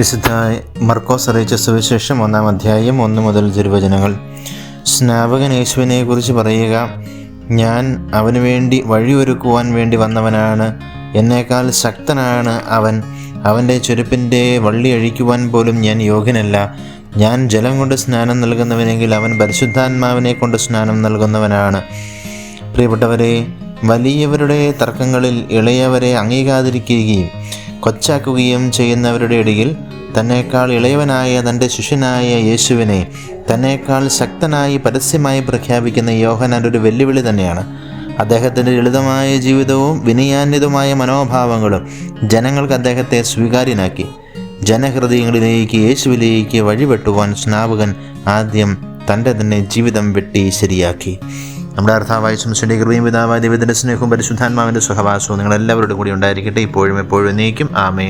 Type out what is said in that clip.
വിശുദ്ധ മർക്കോസ് അറിയിച്ച സുവിശേഷം ഒന്നാം അധ്യായം ഒന്ന് മുതൽ തിരുവചനങ്ങൾ. സ്നാപകൻ യേശുവിനെ കുറിച്ച് പറയുക ഞാൻ അവന് വേണ്ടി വഴിയൊരുക്കുവാൻ വേണ്ടി വന്നവനാണ്. എന്നേക്കാൾ ശക്തനാണ് അവൻ. അവന്റെ ചെരുപ്പിന്റെ വള്ളി അഴിക്കുവാൻ പോലും ഞാൻ യോഗ്യനല്ല. ഞാൻ ജലം കൊണ്ട് സ്നാനം നൽകുന്നവനെങ്കിൽ അവൻ പരിശുദ്ധാത്മാവിനെ കൊണ്ട് സ്നാനം നൽകുന്നവനാണ്. പ്രിയപ്പെട്ടവരെ വലിയവരുടെ തർക്കങ്ങളിൽ ഇളയവരെ അംഗീകാതിരിക്കുകയും കൊച്ചാക്കുകയും ചെയ്യുന്നവരുടെ ഇടയിൽ തന്നേക്കാൾ ഇളയവനായ തന്റെ ശിഷ്യനായ യേശുവിനെ തന്നേക്കാൾ ശക്തനായി പരസ്യമായി പ്രഖ്യാപിക്കുന്ന യോഹനാൻ ഒരു വെല്ലുവിളി തന്നെയാണ്. അദ്ദേഹത്തിന്റെ ലളിതമായ ജീവിതവും വിനയാന്വിതമായ മനോഭാവങ്ങളും ജനങ്ങൾക്ക് അദ്ദേഹത്തെ സ്വീകാര്യനാക്കി. ജനഹൃദയങ്ങളിലേക്ക് യേശുവിലേക്ക് വഴിവെട്ടുവാൻ സ്നാപകൻ ആദ്യം തന്റെ തന്നെ ജീവിതം വെട്ടി ശരിയാക്കി. നമ്മുടെ അർത്ഥാവായ ശംസിന്റെ കൃപയും പിതാവായ ദൈവത്തിന്റെ സ്നേഹവും പരിശുദ്ധാത്മാവിന്റെ സഹവാസവും നിങ്ങളെല്ലാവരുടെ കൂടി ഉണ്ടായിരിക്കട്ടെ. ഇപ്പോഴും എപ്പോഴും നീക്കും ആമേ